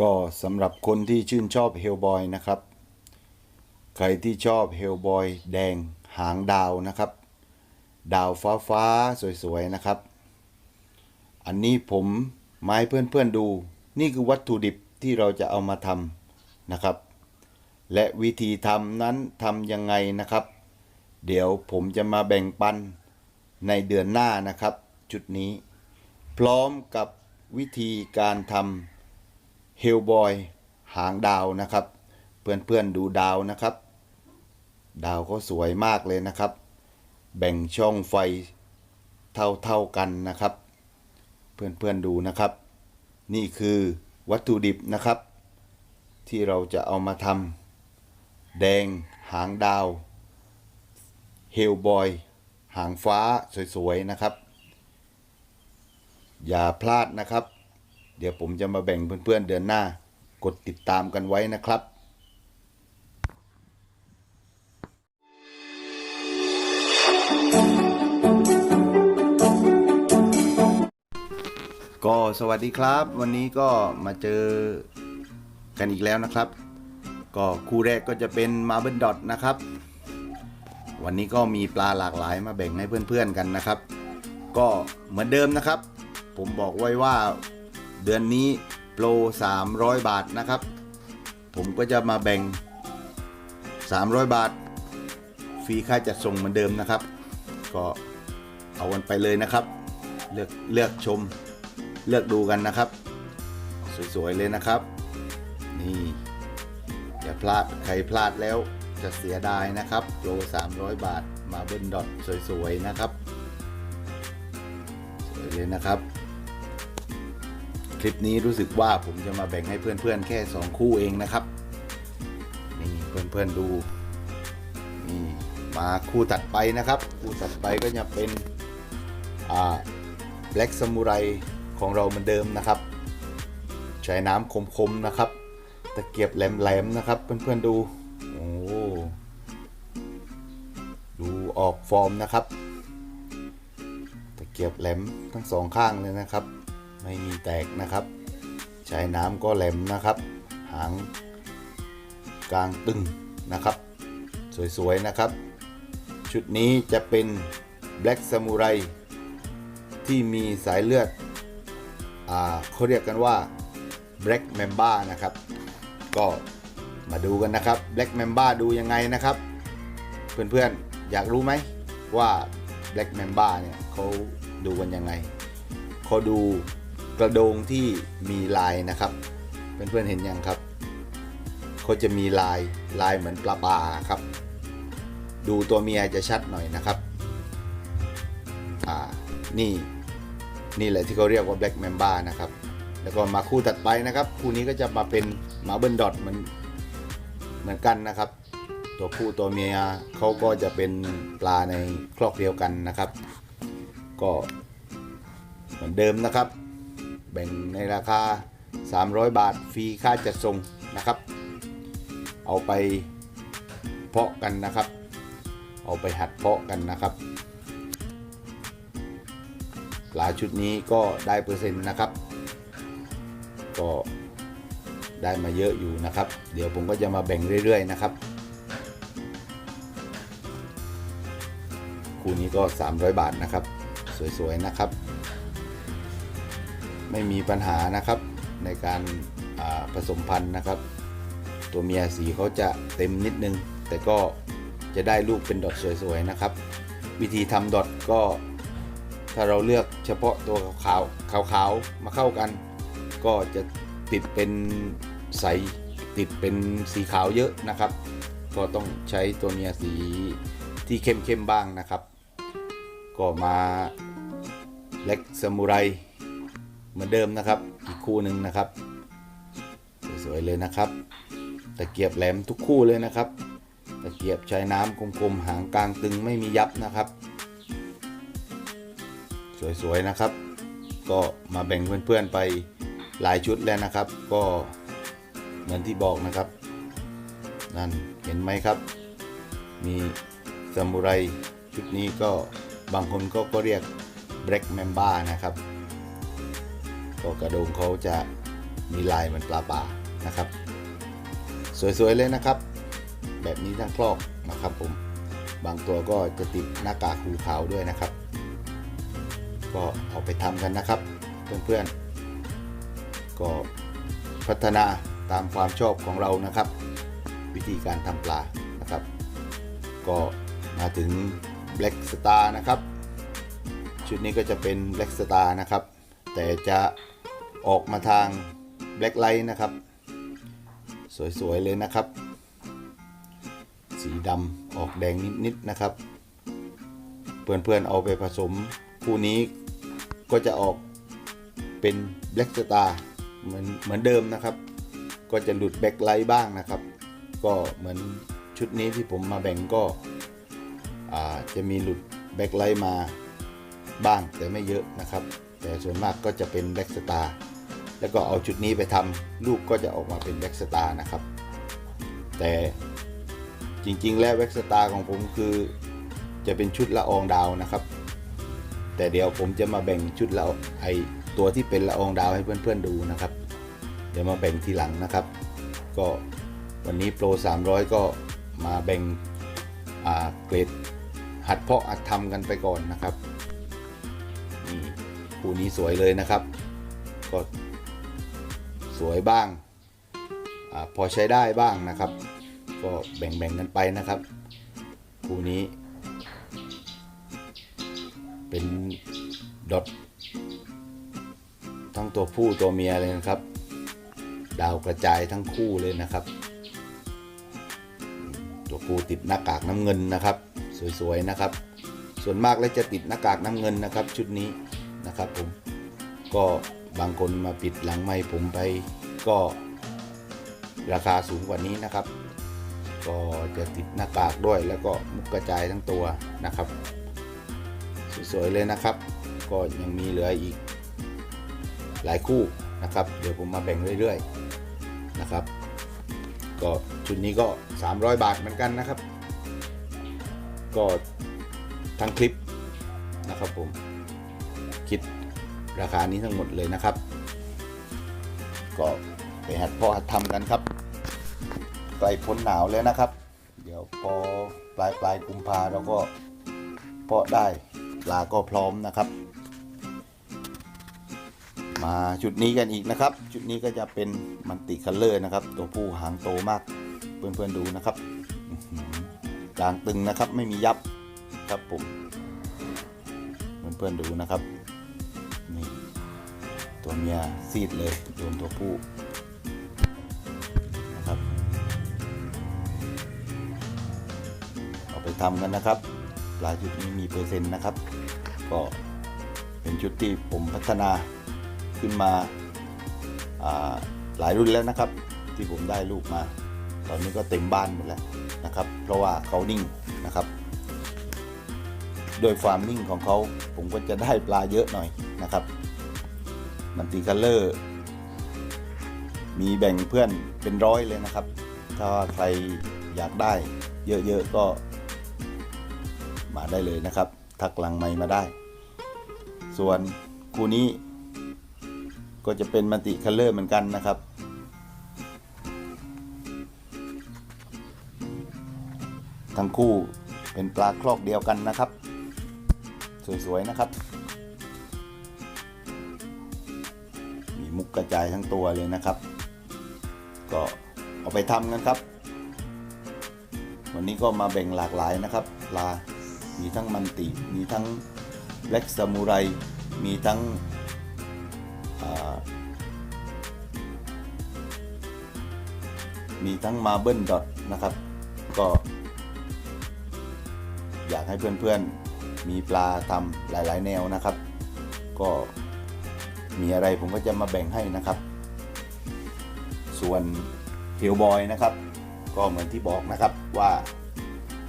ก็สำหรับคนที่ชื่นชอบเฮลบอยนะครับ ใครที่ชอบเฮลบอยแดงหางดาวนะครับ ดาวฟ้าฟ้าๆสวยๆนะครับ อันนี้ผมมาให้เพื่อนๆดู นี่คือวัตถุดิบที่เราจะเอามาทำนะครับ และวิธีทำนั้นทำยังไงนะครับ เดี๋ยวผมจะมาแบ่งปันในเดือนหน้านะครับ จุดนี้ พร้อมกับวิธีการทำ เฮลบอยหางดาวนะครับ เพื่อนๆดูดาวนะครับ ดาวก็สวยมากเลยนะครับ แบ่งช่องไฟเท่าๆกันนะครับ เพื่อนๆดูนะครับ นี่คือวัตถุดิบนะครับ ที่เราจะเอามาทำแดงหางดาวเฮลบอยหางฟ้าสวยๆนะครับ อย่าพลาดนะครับ เดี๋ยวผมจะมาแบ่งเพื่อนๆเดือนหน้า กดติดตามกันไว้นะครับก็สวัสดีครับ วันนี้ก็มาเจอกันอีกแล้วนะครับ ก็คู่แรกก็จะเป็นมาเบิลดอทนะครับ วันนี้ก็มีปลาหลากหลายมาแบ่งให้เพื่อนๆกันนะครับ ก็เหมือนเดิมนะครับ ผมบอกไว้ว่า เดือนนี้โปร 300 บาทนะครับ ผมก็จะมาแบ่ง 300 บาท ฟรีค่าจัดส่งเหมือนเดิมนะครับ ก็เอากันไปเลยนะครับ เลือกเลือกชมเลือกดูกันนะครับ สวยๆเลยนะครับ นี่อย่าพลาดใครพลาดแล้วจะเสียดายนะครับโล300 บาทมาเบิ้ลดอทสวยๆนะครับ สวยเลยนะครับ คลิปนี้รู้สึกว่าผมจะมาแบ่งให้เพื่อนๆ แค่ 2 คู่เองนะครับ นี่เพื่อนๆดู นี่มาคู่ถัดไปนะครับ คู่ถัดไปก็จะเป็น อ่า Black Samurai ของเราเหมือนเดิมนะครับ ใช้น้ำคมๆนะครับ ตะเกียบแหลมๆนะครับ เพื่อนๆดู โอ้ ดูออกฟอร์มนะครับ ตะเกียบแหลมทั้งสองข้างเลยนะครับ ไม่มีแตกนะครับใช้น้ำก็แหลมนะครับ หางกลางตึงนะครับ สวยๆนะครับ ชุดนี้จะเป็น Black Samurai ที่มีสายเลือดอ่าเขาเรียกกันว่า Black Mamba นะครับ ก็มาดูกันนะครับ Black Mamba ดูยังไงนะครับ เพื่อนๆอยากรู้ไหมว่า Black Mamba เนี่ยเขาดูกันยังไงเขาดู กระโดงที่มีลายนะครับ เพื่อนๆเห็นยังครับเขาจะมีลายลายเหมือนปลาปลาครับ ดูตัวเมียจะชัดหน่อยนะครับอ่านี่นี่แหละที่เขาเรียกว่า Black Mamba นะครับ แล้วก็มาคู่ถัดไปนะครับ คู่นี้ก็จะมาเป็นมาเบิลดอทเหมือนเหมือนกันนะครับ ตัวผู้ตัวเมียเขาก็จะเป็นปลาในครอกเดียวกันนะครับ ก็เหมือนเดิมนะครับ แบ่งในราคา 300 บาทฟรีค่าจัดส่งนะครับ เอาไปเพาะกันนะครับ เอาไปหัดเพาะกันนะครับปลาชุดนี้ก็ได้เปอร์เซ็นต์นะครับ ก็ได้มาเยอะอยู่นะครับ เดี๋ยวผมก็จะมาแบ่งเรื่อย ๆ นะครับ คู่นี้ก็ 300 บาทนะครับ สวย ๆ นะครับ ไม่มีปัญหานะครับในการาผสมพันธุ์นะครับ ตัวเมียสีเขาจะเต็มนิดนึง แต่ก็จะได้ลูกเป็นดอทสวยๆนะครับ วิธีทำดอทก็ถ้าเราเลือกเฉพาะตัวขาวขาวขาวๆมาเข้ากัน ก็จะติดเป็นใสติดเป็นสีขาวเยอะนะครับ ก็ต้องใช้ตัวเมียสีที่เข้มเข้มๆบ้างนะครับ ก็มาเล็กซามูไร เหมือนเดิมนะครับ อีกคู่หนึ่งนะครับ สวยๆเลยนะครับ ตะเกียบแหลมทุกคู่เลยนะครับ ตะเกียบใช้น้ำกลมๆหางกลางตึงไม่มียับนะครับ สวยๆนะครับ ก็มาแบ่งเพื่อนๆไปหลายชุดแล้วนะครับ ก็เหมือนที่บอกนะครับ นั่นเห็นไหมครับ มีซามูไรชุดนี้ก็บางคนก็ก็เรียก Black Mamba นะครับ ก็กระโดงเขาจะมีลายเหมือนปลาป่านะครับ สวยๆเลยนะครับ แบบนี้ทั้งครอกนะครับผมบางตัวก็จะติดหน้ากากหูขาวด้วยนะครับ ก็เอาไปทำกันนะครับ เพื่อนๆ ก็พัฒนาตามความชอบของเรานะครับ วิธีการทำปลานะครับ ก็มาถึง Black Star นะครับ ชุดนี้ก็จะเป็น Black Star นะครับ แต่จะ ออกมาทาง Black Light นะครับ สวย ๆ เลยนะครับ สีดำออกแดงนิด ๆ นะครับ เพื่อน ๆ เอาไปผสมคู่นี้ก็จะออกเป็น Black Star เหมือนเหมือนเดิมนะครับ ก็จะหลุดแบ็คไลท์บ้างนะครับ ก็เหมือนชุดนี้ที่ผมมาแบ่งก็จะมีหลุดแบ็คไลท์มา บ้างแต่ไม่เยอะนะครับ แต่ส่วนมากก็จะเป็นแบ็กสตาร์แล้วก็เอาชุดนี้ไปทำลูกก็จะออกมาเป็นแบ็กสตาร์นะครับ แต่จริงๆ แล้วแบ็กสตาร์ของผมคือจะเป็นชุดละอองดาวนะครับ แต่เดี๋ยวผมจะมาแบ่งชุดละไอตัวที่เป็นละอองดาวให้เพื่อนๆดูนะครับ เดี๋ยวมาแบ่งทีหลังนะครับ ก็วันนี้โปร 300 ก็มาแบ่งเกรดหัดเพาะหัดทำกันไปก่อนนะครับ คู่นี้สวยเลยนะครับ ก็สวยบ้างอพอใช้ได้บ้างนะครับ ก็แบ่งๆกันไปนะครับ คู่นี้ เป็นดอททั้งตัวผู้ตัวเมียเลยนะครับ ดาวกระจายทั้งคู่เลยนะครับ ตัวผู้ติดหน้ากากน้ำเงินนะครับ สวยๆนะครับ ส่วนมากแล้วจะติดหน้ากากน้ำเงินนะครับ ชุดนี้ นะครับผมก็บางคนมาปิดหลังไม้ผมไปก็ราคาสูงกว่านี้นะครับ ก็จะติดหน้ากากด้วยแล้วก็มุกกระจายทั้งตัวนะครับ สวยๆเลยนะครับ ก็ยังมีเหลืออีกหลายคู่นะครับ เดี๋ยวผมมาแบ่งเรื่อยๆนะครับ ก็ชุดนี้ก็ 300 บาทเหมือนกันนะครับ ก็ทั้งคลิปนะครับผม คิดราคานี้ทั้งหมดเลยนะครับ ก็ไปหัดเพาะหัดทำกันครับใกล้พ้นหนาวแล้วนะครับ เดี๋ยวพอปลายปลายกุมภาเราก็เพาะได้ปลาก็พร้อมนะครับ มาชุดนี้กันอีกนะครับชุดนี้ก็จะเป็นมันติคัลเลอร์นะครับ ตัวผู้หางโตมากเพื่อนๆดูนะครับกลางตึงนะครับไม่มียับครับผมเพื่อนๆดูนะครับ ตัวเมียซีดเลยโดนตัวผู้นะครับเอาไปทำกันนะครับปลาชุดนี้มีเปอร์เซ็นต์นะครับ ก็เป็นชุดที่ผมพัฒนาขึ้นมาาหลายรุ่นแล้วนะครับ ที่ผมได้ลูกมา ตอนนี้ก็เต็มบ้านหมดแล้วนะครับ เพราะว่าเขานิ่งนะครับโดยความนิ่งของเขาผมก็จะได้ปลาเยอะหน่อยนะครับ มันตีคัลเลอร์ มีแบ่งเพื่อนเป็นร้อยเลยนะครับ ถ้าใครอยากได้เยอะๆก็มาได้เลยนะครับ ทักลังไมค์มาได้ ส่วนคู่นี้ ก็จะเป็นมันติคัลเลอร์เหมือนกันนะครับทั้งคู่เป็นปลาคลอกเดียวกันนะครับ สวย ๆ นะครับ มีมุกกระจายทั้งตัวเลยนะครับ ก็เอาไปทำกันครับ วันนี้ก็มาแบ่งหลากหลายนะครับปลามีทั้งมันติ มีทั้งเล็กซามูไร มีทั้งมีทั้งมาเบิลดอทนะครับ ก็ อยากให้เพื่อนๆมีปลาทำหลายๆ แนวนะครับ ก็ มีอะไรผมก็จะมาแบ่งให้นะครับ ส่วนเฮลบอยนะครับ ก็เหมือนที่บอกนะครับว่า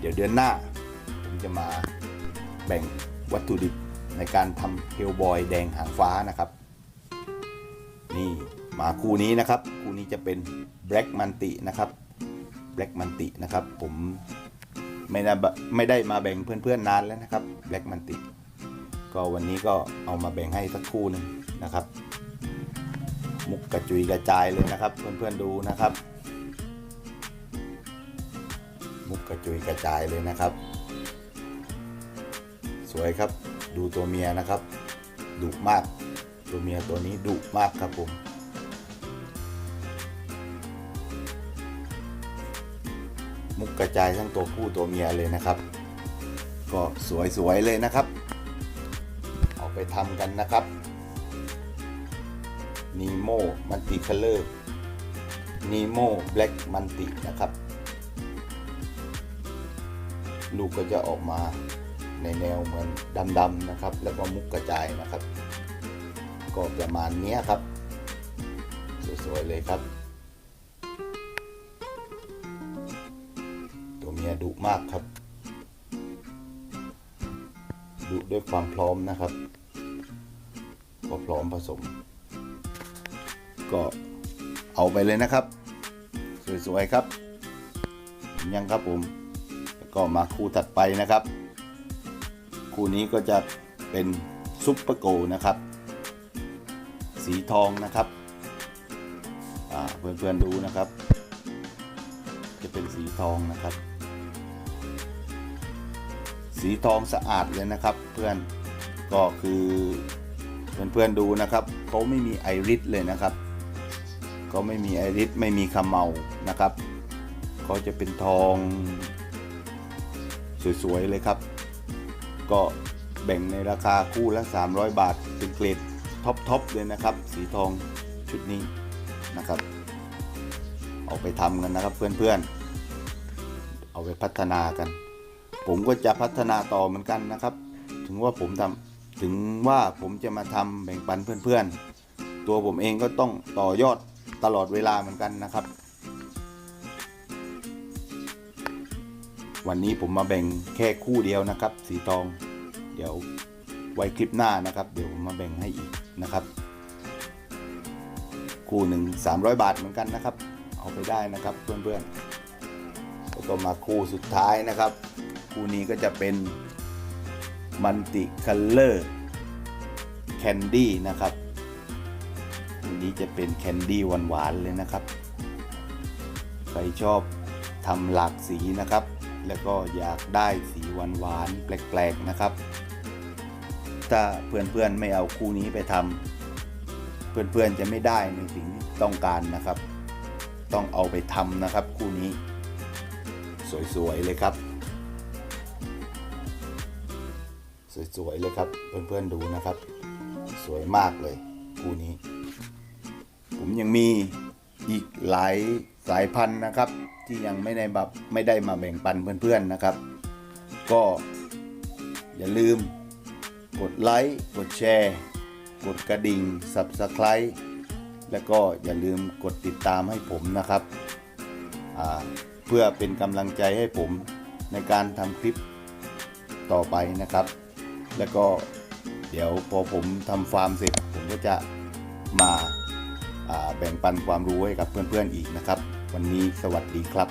เดี๋ยวเดือนหน้า ผมจะมาแบ่งวัตถุดิบในการทำเฮลบอยแดงหางฟ้านะครับ นี่มาคู่นี้นะครับ คู่นี้จะเป็น Black m a n t i นะครับ Black m a n t i นะครับ ผมไม่ได้ไม่ได้มาแบ่งเพื่อนๆนานแล้วนะครับ Black m a n t i ก็วันนี้ก็เอามาแบ่งให้สักคู่หนึ่ง นะครับ มุกกระจุยกระจายเลยนะครับ เพื่อนๆดูนะครับ มุกกระจุยกระจายเลยนะครับ สวยครับดูตัวเมียนะครับดุมาก ตัวเมียตัวนี้ดุมากครับผมมุกกระจายทั้งตัวผู้ตัวเมียเลยนะครับ ก็สวยๆเลยนะครับ เอาไปทำกันนะครับ นีโมมันติคัลเลอร์นีโมแบล็กมันตินะครับ ลูกก็จะออกมาในแนวเหมือนดำๆนะครับ แล้วก็มุกกระจายนะครับ ก็ประมาณนี้ครับ สวยๆเลยครับ ตัวเมียดุมากครับดุด้วยความพร้อมนะครับ ก็พร้อมผสม ก็เอาไปเลยนะครับ สวยๆครับยังครับผมแล้วก็มาคู่ถัดไปนะครับ คู่นี้ก็จะเป็นซุปเปอร์โกนะครับ สีทองนะครับเพื่อนๆดูนะครับ จะเป็นสีทองนะครับ สีทองสะอาดเลยนะครับ เพื่อนก็คือเพื่อนๆดูนะครับเขาไม่มีไอริสเลยนะครับ ก็ไม่มีไอริสไม่มีขมเมานะครับเขาจะเป็นทองสวยๆเลยครับ ก็แบ่งในราคาคู่ละ 300 บาทเป็นเกรดท็อปๆเลยนะครับ สีทองชุดนี้นะครับเอาไปทำกันนะครับเพื่อนๆ เอาไปพัฒนากัน ผมก็จะพัฒนาต่อเหมือนกันนะครับ ถึงว่าผมทำถึงว่าผมจะมาทำแบ่งปันเพื่อนๆ ตัวผมเองก็ต้องต่อยอด ตลอดเวลาเหมือนกันนะครับ วันนี้ผมมาแบ่งแค่คู่เดียวนะครับ สีทอง เดี๋ยวไว้คลิปหน้านะครับ เดี๋ยวผมมาแบ่งให้อีกนะครับ คู่หนึ่ง300 บาทเหมือนกันนะครับ เอาไปได้นะครับเพื่อนๆแล้วก็มาคู่สุดท้ายนะครับ คู่นี้ก็จะเป็นมันติคัลเลอร์แคนดี้นะครับ นี้จะเป็นแคนดี้หวานๆเลยนะครับ ใครชอบทำหลากสีนะครับ แล้วก็อยากได้สีหวานๆแปลกๆนะครับ ถ้าเพื่อนๆไม่เอาคู่นี้ไปทำเพื่อนๆจะไม่ได้ในสิ่งที่ต้องการนะครับ ต้องเอาไปทำนะครับ คู่นี้ สวยๆเลยครับ สวยๆเลยครับ เพื่อนๆดูนะครับ สวยมากเลยคู่นี้ ผมยังมีอีกหลายสายพันธุ์นะครับ ที่ยังไม่ได้แบบไม่ได้มาแบ่งปันเพื่อนๆนะครับ ก็อย่าลืมกดไลค์กดแชร์ กดกระดิ่ง Subscribe แล้วก็อย่าลืมกดติดตามให้ผมนะครับ เพื่อเป็นกำลังใจให้ผมในการทำคลิปต่อไปนะครับ แล้วก็เดี๋ยวพอผมทำฟาร์มเสร็จผมก็จะมา แบ่งปันความรู้ให้กับเพื่อนๆอีกนะครับ วันนี้สวัสดีครับ